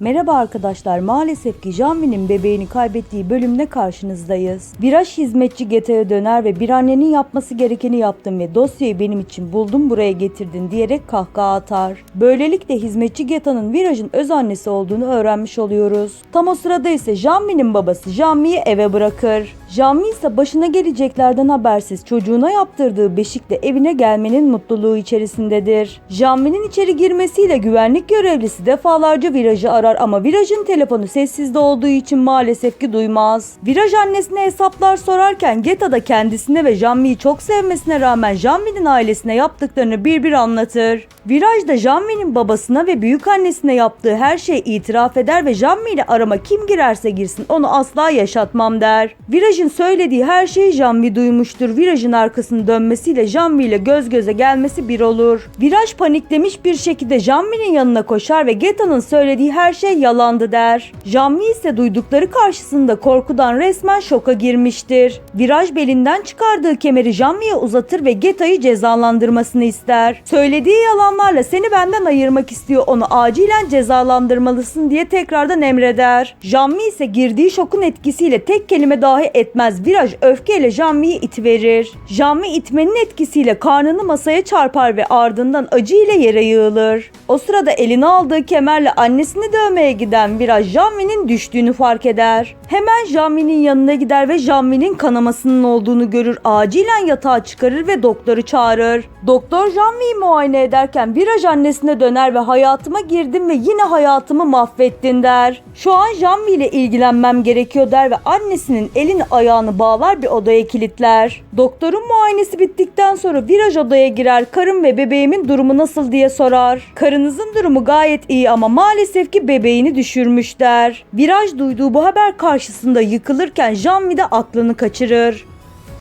Merhaba arkadaşlar. Maalesef ki Janvi'nin bebeğini kaybettiği bölümde karşınızdayız. Viraj hizmetçi Geta'ya döner ve bir annenin yapması gerekeni yaptın ve dosyayı benim için buldum buraya getirdin diyerek kahkaha atar. Böylelikle hizmetçi Geta'nın Viraj'ın öz annesi olduğunu öğrenmiş oluyoruz. Tam o sırada ise Janvi'nin babası Janvi'yi eve bırakır. Janvi ise başına geleceklerden habersiz çocuğuna yaptırdığı beşikle evine gelmenin mutluluğu içerisindedir. Janvi'nin içeri girmesiyle güvenlik görevlisi defalarca Viraj'ı arar ama Viraj'ın telefonu sessizde olduğu için maalesef ki duymaz. Viraj annesine hesaplar sorarken Geta da kendisine ve Janvi'yi çok sevmesine rağmen Janvi'nin ailesine yaptıklarını bir bir anlatır. Viraj da Janvi'nin babasına ve büyük annesine yaptığı her şeyi itiraf eder ve Janvi ile arama kim girerse girsin onu asla yaşatmam der. Viraj'ın söylediği her şeyi Janvi duymuştur. Viraj'ın arkasını dönmesiyle Janvi ile göz göze gelmesi bir olur. Viraj paniklemiş bir şekilde Janvi'nin yanına koşar ve Geta'nın söylediği her şey yalandı der. Janvi ise duydukları karşısında korkudan resmen şoka girmiştir. Viraj belinden çıkardığı kemeri Janvi'ye uzatır ve Geta'yı cezalandırmasını ister. Söylediği yalanlarla seni benden ayırmak istiyor onu acilen cezalandırmalısın diye tekrardan emreder. Janvi ise girdiği şokun etkisiyle tek kelime dahi etmez. Viraj öfkeyle Janvi'yi itiverir. Janvi itmenin etkisiyle karnını masaya çarpar ve ardından acı ile yere yığılır. O sırada eline aldığı kemerle annesini dövmeye giden Viraj Janvi'nin düştüğünü fark eder. Hemen Janvi'nin yanına gider ve Janvi'nin kanamasının olduğunu görür. Acilen yatağa çıkarır ve doktoru çağırır. Doktor Janvi'yi muayene ederken Viraj annesine döner ve hayatıma girdin ve yine hayatımı mahvettin der. Şu an Janvi ile ilgilenmem gerekiyor der ve annesinin elini ayağını bağlar bir odaya kilitler. Doktorun muayenesi bittikten sonra Viraj odaya girer. Karım ve bebeğimin durumu nasıl diye sorar. Karınızın durumu gayet iyi ama maalesef ki bebeğini düşürmüş der. Viraj duyduğu bu haber karşısında yıkılırken Janvi de aklını kaçırır.